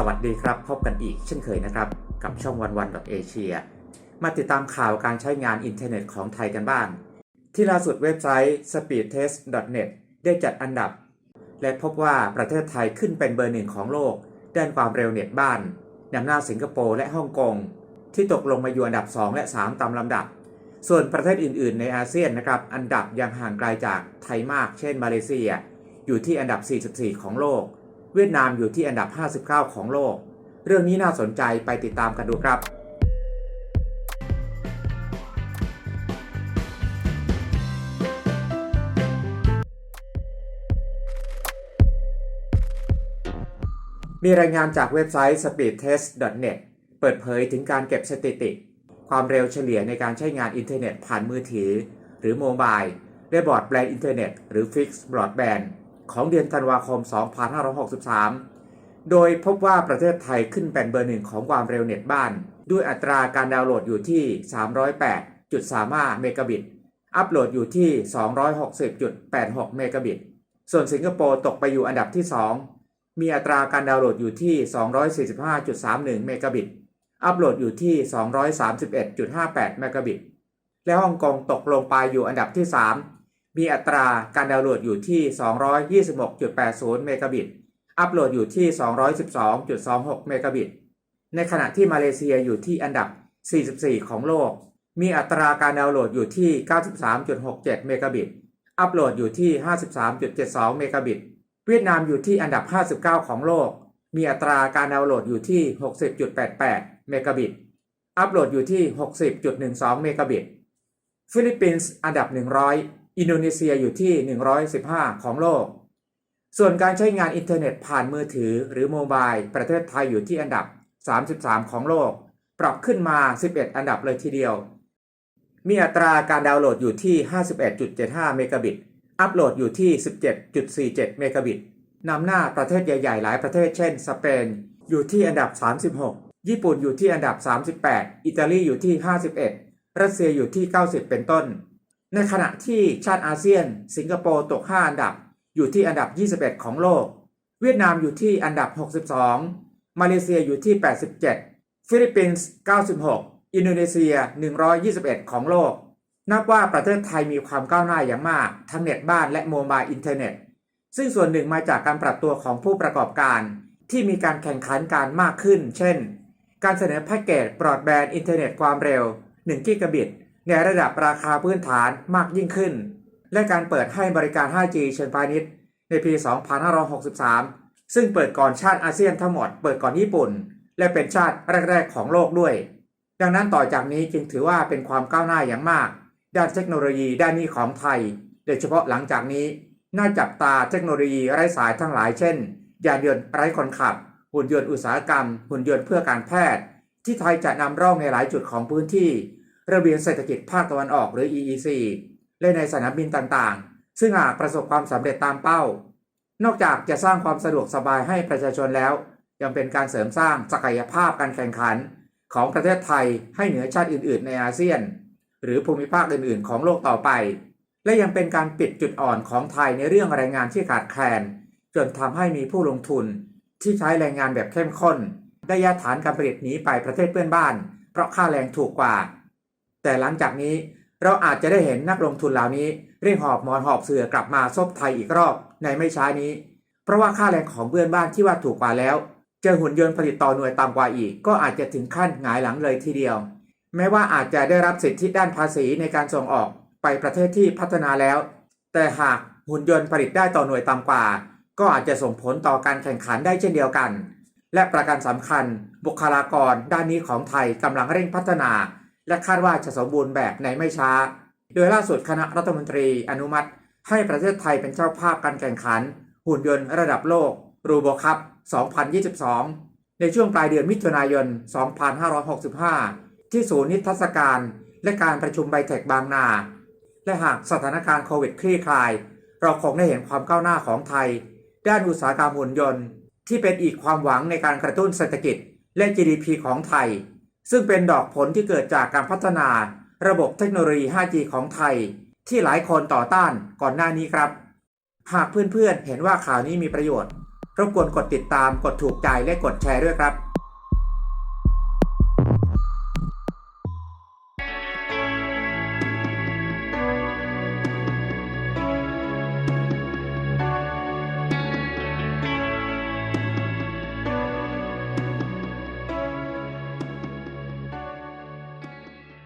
สวัสดีครับ พบกันอีกเช่นเคยนะครับ กับช่องวันวันเอเชียมาติดตามข่าวการใช้งานอินเทอร์เน็ตของไทยกันบ้าง ที่ล่าสุดเว็บไซต์ speedtest.net ได้จัดอันดับ และพบว่าประเทศไทยขึ้นเป็นเบอร์หนึ่งของโลก ด้านความเร็วเน็ตบ้านนำหน้าสิงคโปร์และฮ่องกง ที่ตกลงมาอยู่อันดับ 2 และ 3 ตามลำดับ ส่วนประเทศอื่น ๆ ในอาเซียนนะครับอันดับยังห่างไกลจากไทยมาก เช่นมาเลเซีย อยู่ที่อันดับ 44 ของโลก เวียดนามอยู่ที่อันดับ 59 ของโลก เรื่องนี้น่าสนใจไปติดตามกันดูครับมีรายงานจากเว็บไซต์ speedtest.net เปิดเผยถึงการเก็บสถิติ ความเร็วเฉลี่ยในการใช้งานอินเทอร์เน็ตผ่านมือถือ หรือโมบายและบอร์ดแบนด์อินเทอร์เน็ตหรือ Fixed Broadband ของเดือนธันวาคม 2563 โดยพบว่าประเทศไทยขึ้นเป็นเบอร์หนึ่งของความเร็วเน็ตบ้าน ด้วยอัตราการดาวน์โหลดอยู่ที่ 308.35 เมกะบิต อัปโหลดอยู่ที่ 260.86 เมกะบิต ส่วนสิงคโปร์ตกไปอยู่อันดับที่ 2 มีอัตราการดาวน์โหลดอยู่ที่ 245.31 เมกะบิต อัปโหลดอยู่ที่ 231.58 เมกะบิต และฮ่องกงตกลงไปอยู่อันดับที่ 3 มีอัตราการดาวน์โหลดอยู่ที่ 226.80 เมกะบิต อัปโหลดอยู่ที่ 212.26 เมกะบิต ในขณะที่มาเลเซียอยู่ที่อันดับ 44 ของโลก มีอัตราการดาวน์โหลดอยู่ที่ 93.67 เมกะบิต อัปโหลดอยู่ที่ 53.72 เมกะบิต เวียดนามอยู่ที่อันดับ 59 ของโลก มีอัตราการดาวน์โหลดอยู่ที่ 60.88 เมกะบิต อัปโหลดอยู่ที่ 60.12 เมกะบิต ฟิลิปปินส์อันดับ 100 อินโดนีเซียอยู่ที่ 115 ของโลก ส่วนการใช้งานอินเทอร์เน็ตผ่านมือถือหรือโมบายประเทศไทยอยู่ที่อันดับ 33 ของโลก ปรับขึ้นมา 11 อันดับเลยทีเดียว มีอัตราการดาวน์โหลดอยู่ที่ 51.75 เมกะบิต อัปโหลดอยู่ที่ 17.47 เมกะบิตนำหน้าประเทศใหญ่ๆ หลายประเทศเช่น สเปน อยู่ที่อันดับ 36 ญี่ปุ่นอยู่ที่อันดับ 38 อิตาลีอยู่ที่ 51 รัสเซียอยู่ที่ 90 เป็นต้น ในขณะที่ชาติอาเซียน สิงคโปร์ตก 5 อันดับ อยู่ที่อันดับ 21 ของโลก เวียดนามอยู่ที่อันดับ 62 มาเลเซียอยู่ที่ 87 ฟิลิปปินส์ 96 อินโดนีเซีย 121 ของโลก นับว่าประเทศไทยมีความก้าวหน้าอย่างมากทั้งเน็ตบ้านและโมบายอินเทอร์เน็ต ซึ่งส่วนหนึ่งมาจากการปรับตัวของผู้ประกอบการ ที่มีการแข่งขันการมากขึ้น เช่น การเสนอแพ็กเกจบรอดแบนด์อินเทอร์เน็ตความเร็ว 1 กิกะบิต ในระดับราคาพื้นฐานมากยิ่งขึ้น และการเปิดให้บริการ 5G เชิงพาณิชย์ ในปี 2563 ซึ่งเปิดก่อนชาติอาเซียนทั้งหมด เปิดก่อนญี่ปุ่น และเป็นชาติแรก ๆ ของโลกด้วย ดังนั้นต่อจากนี้จึงถือว่าเป็นความก้าวหน้าอย่างมาก ด้านเทคโนโลยีด้านนี้ของไทย โดยเฉพาะหลังจากนี้ น่าจับตาเทคโนโลยีไร้สายทั้งหลายเช่น ยานยนต์ไร้คนขับ หุ่นยนต์อุตสาหกรรม หุ่นยนต์เพื่อการแพทย์ ที่ไทยจะนำร่องในหลายจุดของพื้นที่ ระเบียงเศรษฐกิจภาคตะวันออกหรือ EEC และในสนามบินต่างๆ ซึ่งหากประสบความสำเร็จตามเป้า นอกจากจะสร้างความสะดวกสบายให้ประชาชนแล้ว ยังเป็นการเสริมสร้างศักยภาพการแข่งขัน ของประเทศไทยให้เหนือชาติอื่น ๆ ในอาเซียน หรือภูมิภาคอื่น ๆ ของโลกต่อไป และยังเป็นการปิดจุดอ่อนของไทยในเรื่องแรงงานที่ขาดแคลน จนทำให้มีผู้ลงทุน ที่ใช้แรงงานแบบเข้มข้น ได้ย้ายฐานการผลิตหนีไปประเทศเพื่อนบ้าน เพราะค่าแรงถูกกว่า แต่หลังจากนี้เราอาจจะได้เห็นนักลงทุนเหล่านี้เร่งหอบหมอนหอบเสือกลับมาซบไทยอีกรอบในไม่ช้านี้ เพราะว่าค่าแรงของเพื่อนบ้านที่ว่าถูกกว่าแล้ว เจอหุ่นยนต์ผลิตต่อหน่วยต่ำกว่าอีก ก็อาจจะถึงขั้นหงายหลังเลยทีเดียว แม้ว่าอาจจะได้รับสิทธิด้านภาษีในการส่งออกไปประเทศที่พัฒนาแล้ว แต่หากหุ่นยนต์ผลิตได้ต่อหน่วยต่ำกว่า ก็อาจจะส่งผลต่อการแข่งขันได้เช่นเดียวกัน และประการสำคัญ บุคลากรด้านนี้ของไทยกำลังเร่งพัฒนา และคาดว่าจะสมบูรณ์แบบในไม่ช้า โดยล่าสุดคณะรัฐมนตรีอนุมัติ ให้ประเทศไทยเป็นเจ้าภาพการแข่งขัน หุ่นยนต์ระดับโลก รูโบคัพ 2022 ในช่วงปลายเดือนมิถุนายน 2565 ที่ศูนย์นิทรรศการ และการประชุมไบเทคบางนา และหากสถานการณ์โควิดคลี่คลาย เราคงได้เห็นความก้าวหน้าของไทย ด้านอุตสาหกรรมหุ่นยนต์ ที่เป็นอีกความหวังในการกระตุ้นเศรษฐกิจและ GDP ของไทย ซึ่งเป็นดอกผลที่เกิดจากการพัฒนาระบบเทคโนโลยี 5G ของไทย ที่หลายคนต่อต้านก่อนหน้านี้ครับ หากเพื่อนๆเห็นว่าข่าวนี้มีประโยชน์ รบกวนกดติดตามกดถูกใจและกดแชร์ด้วยครับ